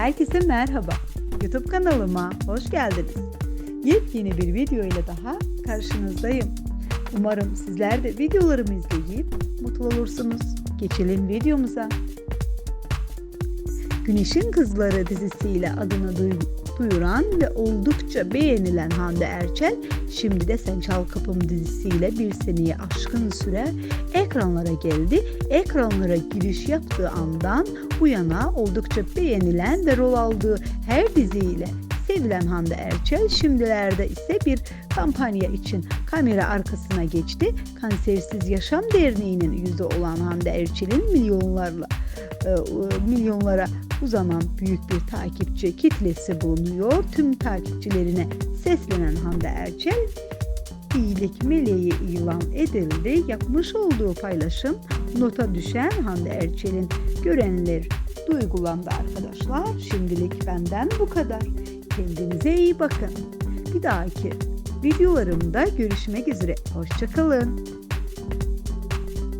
Herkese merhaba. YouTube kanalıma hoş geldiniz. Yepyeni bir video ile daha karşınızdayım. Umarım sizler de videolarımı izleyip mutlu olursunuz. Geçelim videomuza. Güneşin Kızları dizisiyle adını duy- duyuran ve oldukça beğenilen Hande Erçel, şimdi de Sen Çal Kapım dizisiyle bir seneyi aşkın süre ekranlara geldi. Ekranlara giriş yaptığı andan bu yana oldukça beğenilen ve rol aldığı her diziyle sevilen Hande Erçel şimdilerde ise bir kampanya için kamera arkasına geçti. Kansersiz Yaşam Derneği'nin yüzü olan Hande Erçel'in milyonlarla milyonlara uzanan büyük bir takipçi kitlesi bulunuyor. Tüm takipçilerine seslenen Hande Erçel iyilik meleği ilan edildi. Yapmış olduğu paylaşım nota düşen Hande Erçel'in görenler duygulandı arkadaşlar. Şimdilik benden bu kadar. Kendinize iyi bakın. Bir dahaki videolarımda görüşmek üzere. Hoşçakalın.